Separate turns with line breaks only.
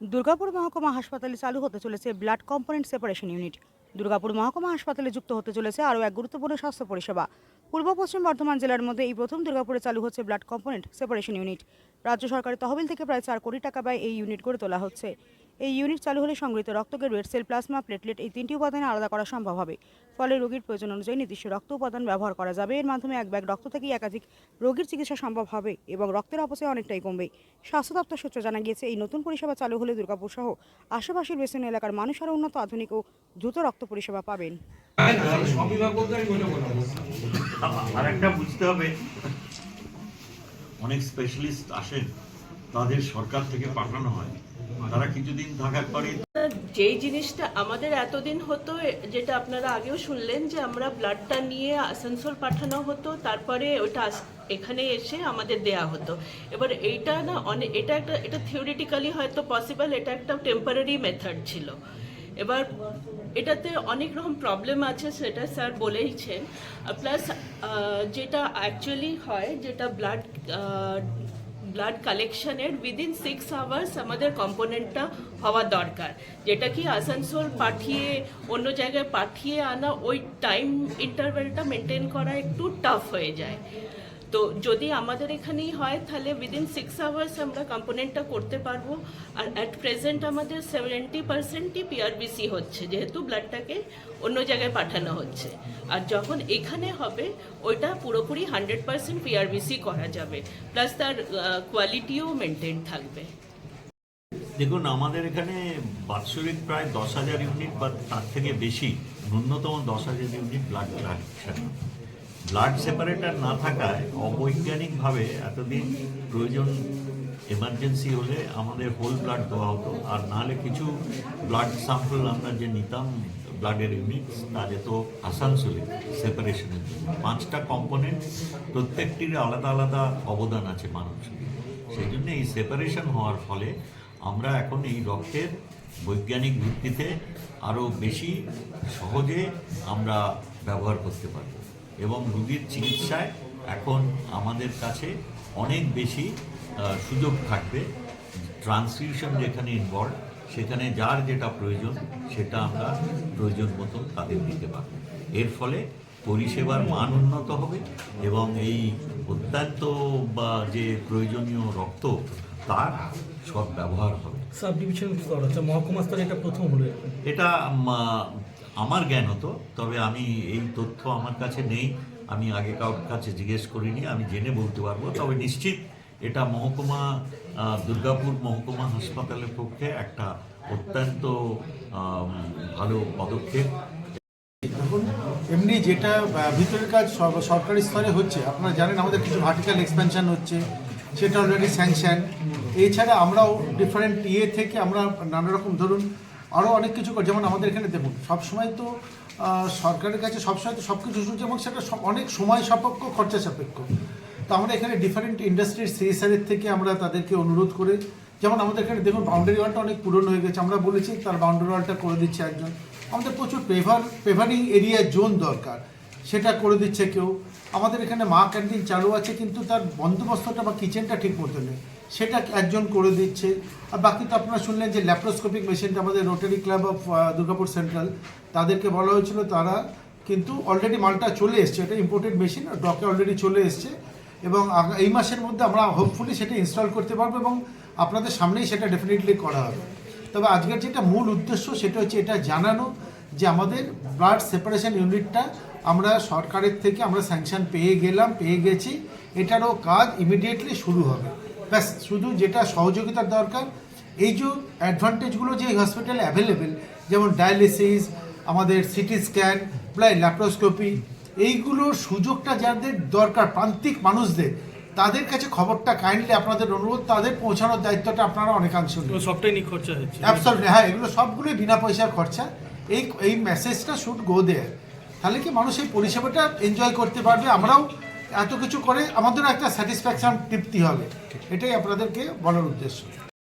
দুর্গাপুর মহকুমা হাসপাতালে চালু হতে চলেছে blood component separation unit. Durgapur মহকুমা হাসপাতালে যুক্ত হতে চলেছে আরও এক গুরুত্বপূর্ণ স্বাস্থ্য পরিষেবা। পূর্ব পশ্চিম বর্ধমান জেলার মধ্যে এই প্রথম দুর্গাপুরে চালু হচ্ছে ব্লাড কম্পোনেন্ট সেপারেশন ইউনিট। রাজ্য সরকারের তহবিল থেকে প্রায় চার কোটি টাকা ব্যয় এই ইউনিট গড়ে তোলা হচ্ছে। এই ইউনিট চালু হলে সংগৃহীত রক্তকে রেড সেল প্লাজমা প্লেটলেট এই তিনটি উপাদানে আলাদা করা সম্ভব হবে। ফলে রোগীর প্রয়োজন অনুযায়ী নির্দিষ্ট রক্ত উপাদান ব্যবহার করা যাবে। এর মাধ্যমে এক ব্যাগ রক্ত থেকেই একাধিক রোগীর চিকিৎসা সম্ভব হবে এবং রক্তের অপচয় অনেকটাই কমবে। স্বাস্থ্য দপ্তর সূত্রে জানা গিয়েছে, এই নতুন পরিষেবা চালু হলে দুর্গাপুর সহ আশেপাশের বেসিন এলাকার মানুষ আরও উন্নত, আধুনিক ও দ্রুত রক্ত পরিষেবা পাবেন।
বুঝতে হবে, অনেক স্পেশালিস্ট আসেন, তাদের সরকার থেকে পাঠানো হয়।
যেই জিনিসটা আমাদের এতদিন হতো যেটা আপনারা আগেও শুনলেন যে আমরা ব্লাডটা নিয়ে আসানসোল পাঠানো হতো, তারপরে ওটা এখানে এসে আমাদের দেয়া হতো। এবার এইটা না অনেক এটা একটা, এটা থিওরিটিক্যালি হয়তো পসিবল এটা একটা টেম্পারারি মেথড ছিল। এবার এটাতে অনেক রকম প্রবলেম আছে, সেটা স্যার বলেইছেন। প্লাস যেটা অ্যাকচুয়ালি হয়, যেটা ব্লাড ব্লাড কালেকশনের উইদিন সিক্স আওয়ার্স আমাদের কম্পোনেন্টটা হওয়া দরকার। যেটা কি আসানসোল পাঠিয়ে, অন্য জায়গায় পাঠিয়ে আনা, ওই টাইম ইন্টারভেলটা মেনটেন করা একটু টাফ হয়ে যায়। তো যদি আমাদের এখানেই হয়, তাহলে উইদিন সিক্স আওয়ার্স আমরা কম্পোনেন্টটা করতে পারব। আর অ্যাট প্রেজেন্ট আমাদের সেভেন্টি পার্সেন্টই পিআরবিসি হচ্ছে, যেহেতু ব্লাডটাকে অন্য জায়গায় পাঠানো হচ্ছে। আর যখন এখানে হবে, ওইটা পুরোপুরি হান্ড্রেড পার্সেন্ট পিআরবিসি করা যাবে। প্লাস তার কোয়ালিটিও মেনটেন থাকবে।
দেখুন, আমাদের এখানে বাৎসরিক প্রায় দশ হাজার ইউনিট বা তার থেকে বেশি, ন্যূনতম দশ হাজার unit blood collection blood separator না থাকায় অবৈজ্ঞানিকভাবে এতদিন প্রয়োজন এমার্জেন্সি হলে আমাদের হোল ব্লাড দেওয়া হতো। আর নাহলে কিছু ব্লাড স্যাম্পল আমরা যে নিতাম, ব্লাডের ইউনিট তা যেত আসানসোলে সেপারেশনের জন্য। পাঁচটা কম্পোনেন্ট, প্রত্যেকটির আলাদা আলাদা অবদান আছে মানুষের সেই জন্য এই সেপারেশন হওয়ার ফলে আমরা এখন এই রক্তের বৈজ্ঞানিক ভিত্তিতে আরও বেশি সহজে আমরা ব্যবহার করতে পারব। এবং রুগীর চিকিৎসায় এখন আমাদের কাছে অনেক বেশি সুযোগ থাকবে। ট্রান্সফিউশন যেখানে ইনভলভ সেখানে যার যেটা প্রয়োজন সেটা আমরা প্রয়োজন মতো তাদের দিতে পারব। এর ফলে পরিষেবার মান উন্নত হবে এবং এই অত্যন্ত বা যে প্রয়োজনীয় রক্ত তার সৎ ব্যবহার হবে।
সাব ডিভিশন স্তর হচ্ছে মহকুমা স্তরে এটা প্রথম হলো
এটা আমার জ্ঞান হতো, তবে আমি এই তথ্য আমার কাছে নেই। আমি আগে কারোর কাছে জিজ্ঞেস করিনি, আমি জেনে বলতে পারব। তবে নিশ্চিত এটা মহকুমা দুর্গাপুর মহকুমা হাসপাতালের পক্ষে একটা অত্যন্ত ভালো পদক্ষেপ।
এমনি যেটা ভিতরের কাজ সরকারি স্তরে হচ্ছে, আপনারা জানেন আমাদের কিছু ভার্টিক্যাল এক্সপেনশন হচ্ছে, সেটা অলরেডি স্যাংশন এছাড়া আমরাও ডিফারেন্ট ইয়ে থেকে আমরা নানা রকম ধরুন আরও অনেক কিছু করে। যেমন আমাদের এখানে দেখুন সবসময় তো সরকারের কাছে সবসময় তো সব কিছু শুনছে এবং সেটা অনেক সময় সাপেক্ষ, খরচা সাপেক্ষ। তো আমরা এখানে ডিফারেন্ট ইন্ডাস্ট্রির সিরিসারের থেকে আমরা তাদেরকে অনুরোধ করে, যেমন আমাদের এখানে দেখুন বাউন্ডারি ওয়ালটা অনেক পুরনো হয়ে গেছে, আমরা বলেছি তার বাউন্ডারি ওয়ালটা করে দিচ্ছে একজন। আমাদের প্রচুর পেভার পেভারিং এরিয়া জোন দরকার। সেটা করে দিচ্ছে কেউ। আমাদের এখানে মা ক্যান্টিন চালু আছে, কিন্তু তার বন্দোবস্তটা বা কিচেনটা ঠিক মতো নেই। সেটা একজন করে দিচ্ছে। আর বাকি তো আপনারা শুনলেন যে ল্যাপ্রোস্কোপিক মেশিনটা আমাদের rotary club of Durgapur central, তাদেরকে বলা হয়েছিল তারা কিন্তু অলরেডি মালটা চলে এসছে। এটা ইম্পোর্টেড মেশিন ডকে অলরেডি চলে এসছে। এবং এই মাসের মধ্যে আমরা হোপফুলি সেটা ইনস্টল করতে পারব এবং আপনাদের সামনেই সেটা ডেফিনেটলি করা হবে। তবে আজকের যেটা মূল উদ্দেশ্য সেটা হচ্ছে এটা জানানো যে আমাদের ব্লাড সেপারেশন ইউনিটটা আমরা সরকারের থেকে আমরা স্যাংশন পেয়ে গেলাম পেয়ে গেছি। এটারও কাজ ইমিডিয়েটলি শুরু হবে। ব্যাস শুধু যেটা সহযোগিতার দরকার এই যে অ্যাডভান্টেজগুলো যে হসপিটালে অ্যাভেলেবেল যেমন ডায়ালিসিস আমাদের সিটি স্ক্যান প্লাই ল্যাপ্রোস্কোপি এইগুলোর সুযোগটা যাদের দরকার প্রান্তিক মানুষদের তাদের কাছে খবরটা কাইন্ডলি আপনাদের অনুরোধ তাদের পৌঁছানোর দায়িত্বটা আপনারা অনেকাংশ
সবটাই নিখরচা হচ্ছে।
হ্যাঁ এগুলো সবগুলোই বিনা পয়সার খরচা। এই এই মেসেজটা শুড গো দেয়ার তাহলে কি মানুষ এই পরিষেবাটা এনজয় করতে পারবে? আমরাও এত কিছু করে আমাদেরও একটা স্যাটিসফ্যাকশন তৃপ্তি হবে। এটাই আপনাদেরকে বলার উদ্দেশ্য।